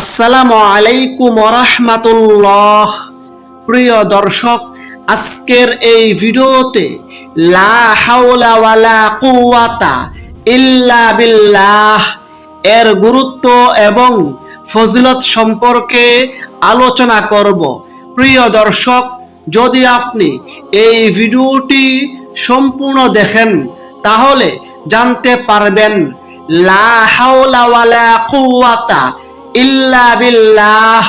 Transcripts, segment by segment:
আসসালামু আলাইকুম রহমাতুল্লাহ প্রিয় দর্শক, আজকের এই ভিডিওতে লা হাওলা ওয়ালা কুওয়াতা ইল্লা বিল্লাহ, এর গুরুত্ব এবং ফজিলত সম্পর্কে আলোচনা করব। প্রিয় দর্শক, যদি আপনি এই ভিডিওটি সম্পূর্ণ দেখেন, তাহলে জানতে পারবেন, লা হাওলা ওয়ালা কুওয়াতা ইল্লা বিল্লাহ।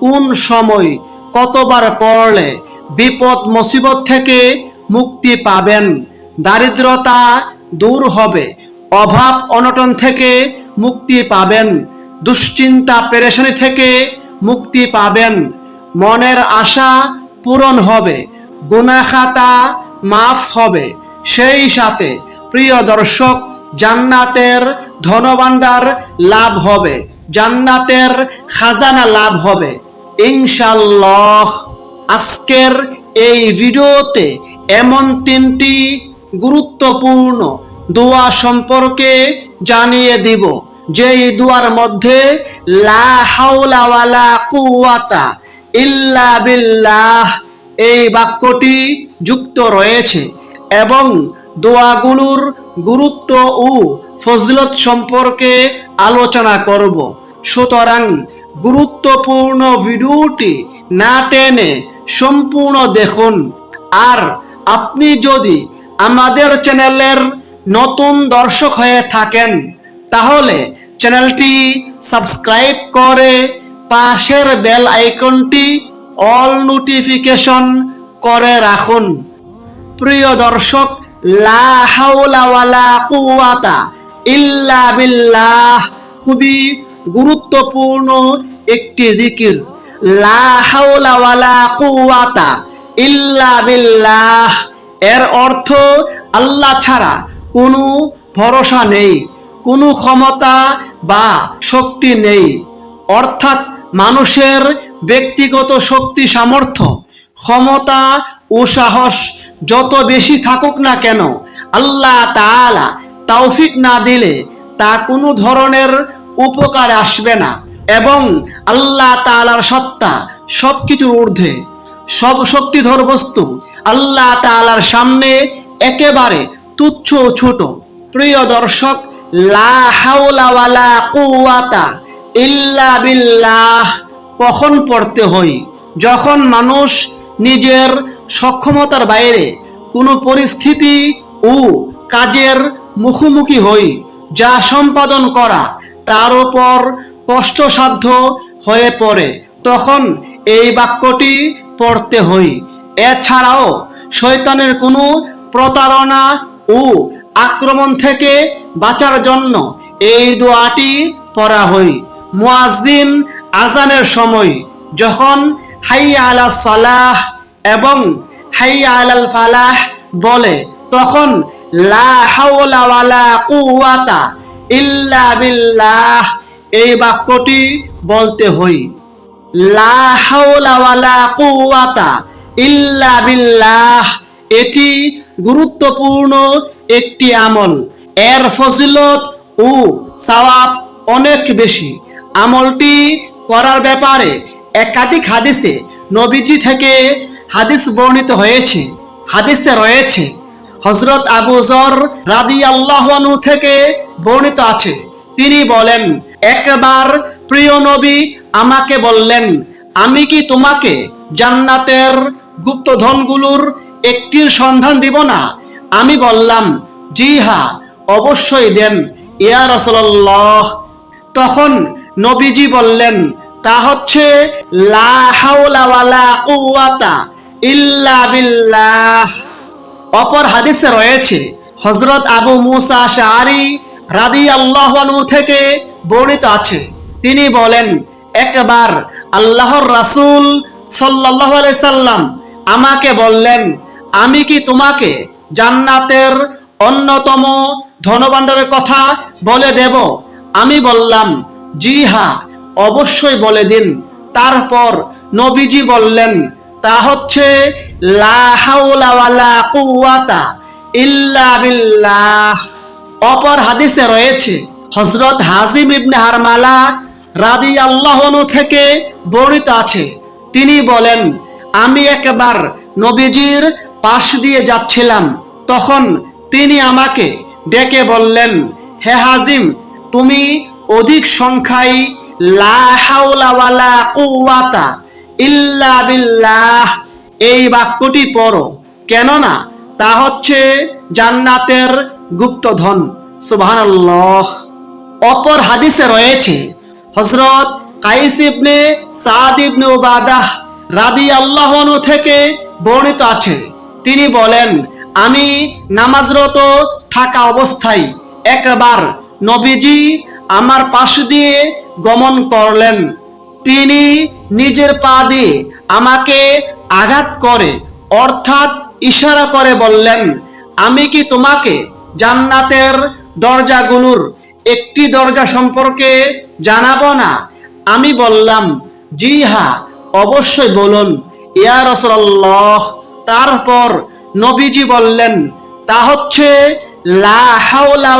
কোন সময় কতবার পড়লে বিপদ, মুসিবত থেকে মুক্তি পাবেন? দারিদ্রতা দূর হবে, অভাব, অনটন থেকে মুক্তি পাবেন, দুশ্চিন্তা, পেরেশানি থেকে মুক্তি পাবেন। মনের আশা পূরণ হবে, গুনাখাতা মাফ হবে। সেই সাথে প্রিয় দর্শক, জান্নাতের ধনভাণ্ডার লাভ হবে। জান্নাতের খাজানা লাভ হবে। ইনশাল্লাহ আজকের এই ভিডিওতে এমন তিনটি গুরুত্বপূর্ণ দোয়া সম্পর্কে জানিয়ে দিব, যেই দোয়ার মধ্যে লা ইল্লা বিল্লাহ এই বাক্যটি যুক্ত রয়েছে এবং দোয়াগুলোর গুরুত্ব ও ফজলত সম্পর্কে আলোচনা করব। সুতরাং গুরুত্বপূর্ণ ভিডিওটি না টেনে সম্পূর্ণ দেখুন। আর আপনি যদি আমাদের চ্যানেলের নতুন দর্শক হয়ে থাকেন, তাহলে চ্যানেলটি সাবস্ক্রাইব করে পাশের বেল আইকনটি অল নোটিফিকেশন করে রাখুন। প্রিয় দর্শক, লা হাওলা ওয়ালা কুওয়াতা ইল্লা বিল্লাহ। খুবই গুরুত্বপূর্ণ একটি জিকির। লা হাওলা ওয়ালা কুওয়াতা ইল্লা বিল্লাহ। এর অর্থ আল্লাহ ছাড়া কোনো ভরসা নেই, কোনো ক্ষমতা বা শক্তি নেই। অর্থাৎ মানুষের ব্যক্তিগত শক্তি, সামর্থ্য, ক্ষমতা ও সাহস যত বেশি থাকুক না কেন, আল্লাহ তাআলা তৌফিক না দিলে তা কোনো ধরনের উপকার আসবে না। এবং আল্লাহ তাআলার সত্তা সব কিছুর ঊর্ধ্বে। সব শক্তিধর বস্তু আল্লাহ তাআলার সামনে একেবারে তুচ্ছ ছোট। প্রিয় দর্শক, লা হাওলা কুওয়াতা ইল্লা বিল্লাহ। কখন পড়তে হয় যখন মানুষ নিজের সক্ষমতার বাইরে কোনো পরিস্থিতি ও কাজের মুখোমুখি হই, যা সম্পাদন করা, তার উপর কষ্টসাধ্য হয়ে পড়ে, তখন এই বাক্যটি পড়তে হই। এছাড়াও, শয়তানের কোনো প্রতারণা ও আক্রমণ থেকে বাঁচার জন্য এই দোয়াটি পড়া হই। মুয়াজ্জিন আজানের সময় যখন হাইয়া আলা সালাহ এবং হাইয়া আলাল ফালাহ বলে, তখন লা হাওলা ওয়ালা কুওয়াতা ইল্লা বিল্লাহ। এই বাক্যটি বলতে হই। লা হাওলা ওয়ালা কুওয়াতা ইল্লা বিল্লাহ। এটি গুরুত্বপূর্ণ একটি আমল। এর ফজিলত ও সওয়াব অনেক বেশি। আমলটি করার ব্যাপারে একাধিক হাদিসে নবীজি থেকে হাদিস বর্ণিত হয়েছে, হাদিসে রয়েছে। হজরত আবু জর রাদি আল্লাহনু থেকে বর্ণিত আছে। তিনি বলেন, একবার প্রিয় নবী আমাকে বললেন, আমি কি তোমাকে জান্নাতের গুপ্তধনগুলোর একটির সন্ধান দিব না? আমি বললাম, জি হা, অবশ্যই দেন, ইয়া রসল্লাহ তখন নবীজি বললেন, তা হচ্ছে, লা হাওলা ওয়ালা কুওয়াতা ইল্লা বিল্লাহ। অপর হাদিসে রয়েছে হজরত আবু মুসা শারি রাদি আল্লাহনু থেকে বর্ণিত আছে। তিনি বলেন, একবার আল্লাহর রাসূল আলাইহি সাল্লাম আমাকে বললেন, আমি কি তোমাকে জান্নাতের অন্যতম ধনভাণ্ডারের কথা বলে দেব? আমি বললাম, জি হা অবশ্যই বলে দিন। তারপর নবীজি বললেন তা হচ্ছে, লা ইল্লা অপর হাদিসে রয়েছে হজরত হাজিম ইবনে হারমালা রাদি আল্লাহনু থেকে বর্ণিত আছে। তিনি বলেন, আমি একবার নবীজির পাশ দিয়ে যাচ্ছিলাম, তখন তিনি আমাকে ডেকে বললেন, হে হাজিম তুমি অধিক সংখ্যায় লা হাওলা ওয়ালা কুওয়াতা ইল্লা বিল্লাহ। এই বাক্যটি পড়ো। কেননা তা হচ্ছে জান্নাতের গুপ্তধন। সুবহানাল্লাহ। অপর হাদিসে রয়েছে হজরত কাইস ইবনে সাদ ইবনে উবাদাহ রাদি আল্লাহনু থেকে বর্ণিত আছে। তিনি বলেন, আমি নামাজরত থাকা অবস্থায় একবার নবীজি আমার পাশ দিয়ে গমন করলেন। তিনি নিজের পা দিয়ে আমাকে আঘাত করে, অর্থাৎ ইশারা করে বললেন, আমি কি তোমাকে জান্নাতের দরজাগুলোর একটি দরজা সম্পর্কে জানাব না? আমি বললাম, জি হা, অবশ্যই বলুন। ইয়া রসল্লাহ তারপর নবীজি বললেন, তা হচ্ছে লা হাওলা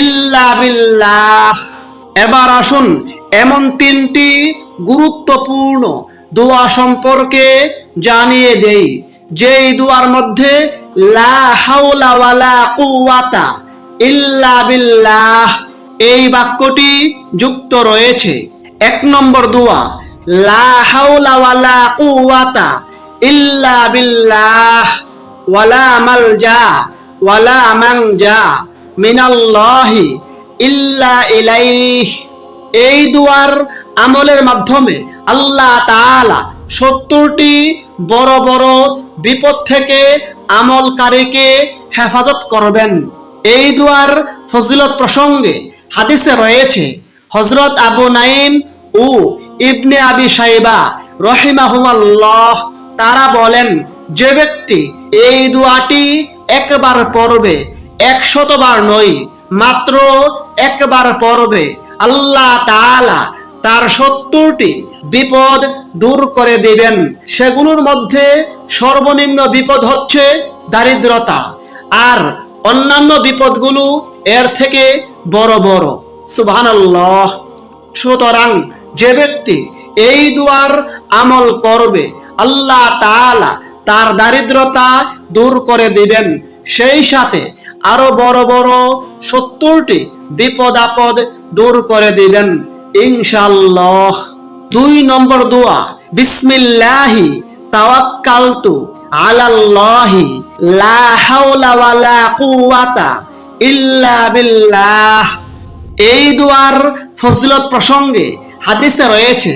ইল্লা বিল্লাহ। এবার আসুন এমন তিনটি গুরুত্বপূর্ণ দোয়া সম্পর্কে জানিয়ে দেই। যেই দোয়ার মধ্যে, লা কুওয়াতা ইল্লা বিল্লাহ, এই বাক্যটি যুক্ত রয়েছে। এক নম্বর দোয়া, লা কুওয়াতা ইল্লা বিল্লাহ, ওয়ালা ওয়ালা ইল্লা এই দুয়ার আমলের মাধ্যমে আল্লাহ তাআলা সত্তরটি বড় বড় বিপদ থেকে আমলকারীকে হেফাজত করবেন। এই দুয়ার ফজিলত প্রসঙ্গে হাদিসে রয়েছে হজরত আবু নাইম ও ইবনে আবি সাইবা রহিমাহুমাল্লাহ, তারা বলেন, যে ব্যক্তি এই দুয়াটি একবার পড়বে, একশতবার নয়, মাত্র একবার পড়বে। আল্লাহ তাআলা তার সত্তরটি বিপদ দূর করে দিবেন। সেগুলোর মধ্যে সর্বনিম্ন বিপদ হচ্ছে দারিদ্রতা, আর অন্যান্য বিপদগুলো এর থেকে বড় বড়। সুবহানাল্লাহ। সুতরাং যে ব্যক্তি এই দুয়ার আমল করবে, আল্লাহ তাআলা তার দারিদ্রতা দূর করে দিবেন। সেই সাথে আরও বড় বড় সত্তরটি বিপদ আপদ দূর করে দিবেন। ইনশাল্লাহ দুই নম্বর দোয়া, বিসমিল্লাহি, তাওয়াক্কালতু আলাল্লাহি, লা হাওলা ওয়ালা কুওয়াতা ইল্লা বিল্লাহ। এই দোয়ার ফজিলত প্রসঙ্গে হাদিসে রয়েছে,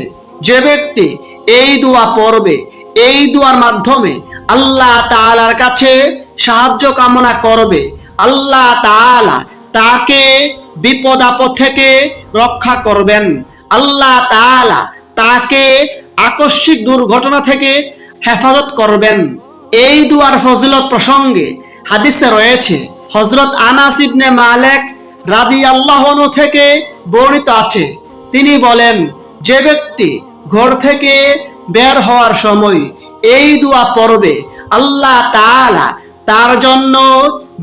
যে ব্যক্তি এই দোয়া পড়বে, এই দোয়ার মাধ্যমে আল্লাহ তাআলার কাছে সাহায্য কামনা করবে, আল্লাহ তাআলা তাকে বিপদ আপদ থেকে রক্ষা করবেন। আল্লাহ তাকে আকস্মিক দুর্ঘটনা থেকে হেফাজত করবেন। এই দুয়ার ফজিলত প্রসঙ্গে হাদিসে রয়েছে হজরত আনাস ইবনে মালেক রাদি আল্লাহনু থেকে বর্ণিত আছে। তিনি বলেন, যে ব্যক্তি ঘর থেকে বের হওয়ার সময় এই দোয়া পড়বে, আল্লাহ তাআলা তার জন্য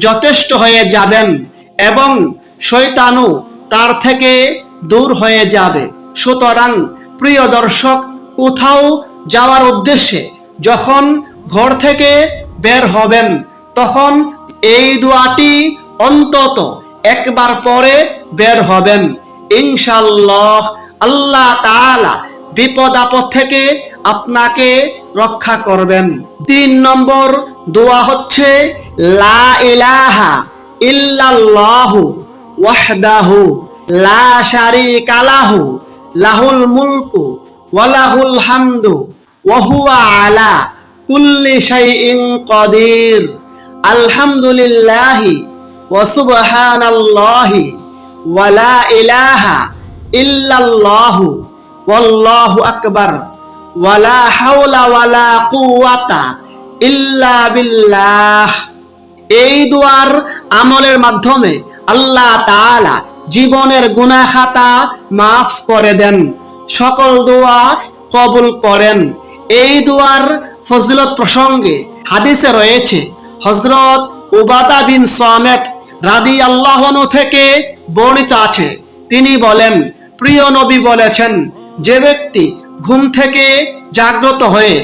যথেষ্ট হয়ে যাবেন এবং শয়তানু তার থেকে দূর হয়ে যাবে। সুতরাং, প্রিয় দর্শক, কোথাও যাওয়ার উদ্দেশ্যে যখন ঘর থেকে বের হবেন, তখন এই দোয়াটি অন্তত একবার পরে বের হবেন। ইনশাল্লাহ আল্লাহ তাআলা বিপদ আপদ থেকে আপনাকে রক্ষা করবেন। তিন নম্বর দোয়া হচ্ছে, লা ইলাহা ইল্লাল্লাহু। ওয়াহদাহু লা শারীকা লাহু, লাহুল মুলকু ওয়া লাহুল হামদু ওয়া হুয়া আলা কুল্লি শাইইন কাদির। আলহামদুলিল্লাহি ওয়া সুবহানাল্লাহি ওয়া লা ইলাহা ইল্লাল্লাহু ওয়াল্লাহু আকবার। ওয়া লা হাওলা ওয়া লা কুওয়াতা ইল্লা বিল্লাহ। এই দুয়ার আমলের মাধ্যমে আল্লাহ তাআলা জীবনের গুনাহ খাতা মাফ করে দেন, সকল দোয়া কবুল করেন। এই দুয়ার ফজিলত প্রসঙ্গে হাদিসে রয়েছে হজরত উবাদা বিন সামেত রাদি আল্লাহনু থেকে বর্ণিত আছে। তিনি বলেন, প্রিয় নবী বলেছেন, যে ব্যক্তি ঘুম থেকে জাগ্রত হয়ে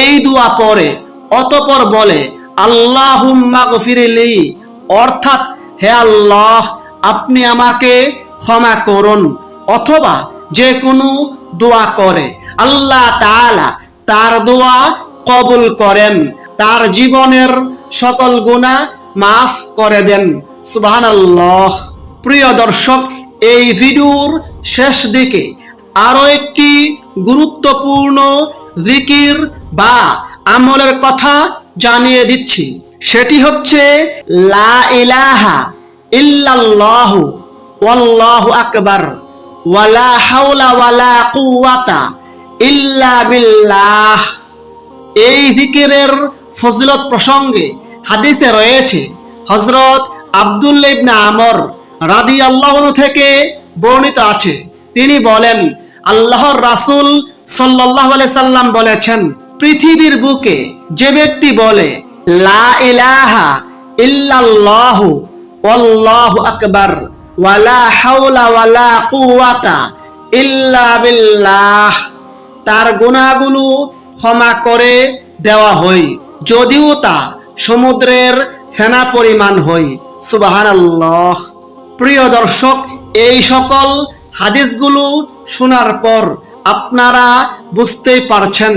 এই দোয়া পড়ে, অতপর বলে, আল্লাহুম্মা গফিরিলি, অর্থাৎ হে আল্লাহ, আপনি আমাকে ক্ষমা করুন, অথবা যে কোনো দোয়া করে। আল্লাহ তাআলা তার দোয়া কবুল করেন, তার জীবনের সকল গুনাহ মাফ করে দেন। সুবহানাল্লাহ। প্রিয় দর্শক, এই ভিডিওর শেষ দিকে আরও একটি গুরুত্বপূর্ণ জিকির বা আমলের কথা জানিয়ে দিচ্ছি। সেটি হচ্ছে, লা ইলাহা ইল্লাল্লাহু ওয়াল্লাহু আকবার ওয়ালা হাওলা ওয়ালা কুওয়াতা ইল্লা বিল্লাহ। এই জিকিরের ফজিলত প্রসঙ্গে হাদিসে রয়েছে হজরত আব্দুল্লাহ ইবনে আমর রাদি থেকে বর্ণিত আছে। তিনি বলেন, আল্লাহর রাসূল আলাইহি সাল্লাম বলেছেন, পৃথিবীর বুকে যে ব্যক্তি বলে লা ইলাহা ইল্লাল্লাহু ওয়াল্লাহু আকবার ওয়ালা হাওলা ওয়ালা কুওয়াতা ইল্লা বিল্লাহ। তার গুণাগুলো ক্ষমা করে দেওয়া হয় যদিও তা সমুদ্রের ফেনা পরিমাণ হয় সুবাহান আল্লাহ প্রিয় দর্শক, এই সকল হাদিসগুলো শোনার পর আপনারা বুঝতেই পারছেন,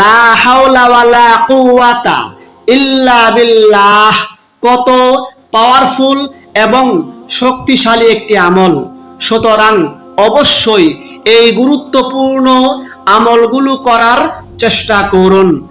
লা হাওলা ওয়ালা কুওয়াতা ইল্লা বিল্লাহ, কত পাওয়ারফুল এবং শক্তিশালী একটি আমল। সুতরাং অবশ্যই এই গুরুত্বপূর্ণ আমলগুলো করার চেষ্টা করুন।